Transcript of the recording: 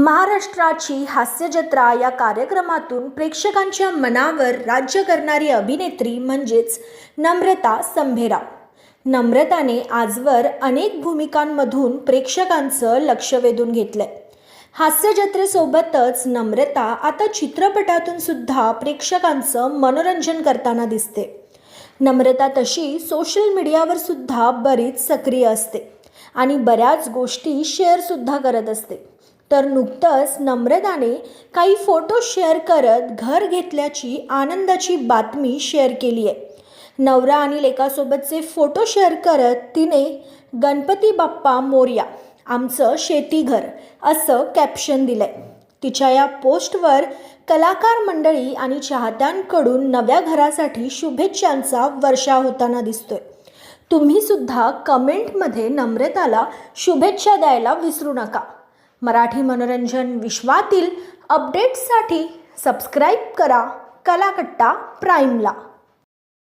महाराष्ट्राची हास्यजत्रा या कार्यक्रमातून प्रेक्षकांच्या मनावर राज्य करणारी अभिनेत्री म्हणजेच नम्रता संभेराव नम्रताने आजवर अनेक भूमिकांमधून प्रेक्षकांचं लक्ष वेधून घेतलंय. हास्यजत्रेसोबतच नम्रता आता चित्रपटातून सुद्धा प्रेक्षकांचं मनोरंजन करताना दिसते. नम्रता तशी सोशल मीडियावर सुद्धा बरीच सक्रिय असते आणि बऱ्याच गोष्टी शेअरसुद्धा करत असते. तर नुकतंच नम्रताने काही फोटो शेअर करत घर घेतल्याची आनंदाची बातमी शेअर केली आहे. नवरा आणि लेकासोबतचे फोटो शेअर करत तिने गणपती बाप्पा मोर्या आमचं शेतीघर असं कॅप्शन दिलंय. तिच्या या पोस्टवर कलाकार मंडळी आणि चाहत्यांकडून नव्या घरासाठी शुभेच्छांचा वर्षा होताना दिसतोय. तुम्ही सुद्धा कमेंटमध्ये नम्रताला शुभेच्छा द्यायला विसरू नका. मराठी मनोरंजन विश्वातील अपडेट्ससाठी सबस्क्राईब करा कलाकट्टा प्राईमला.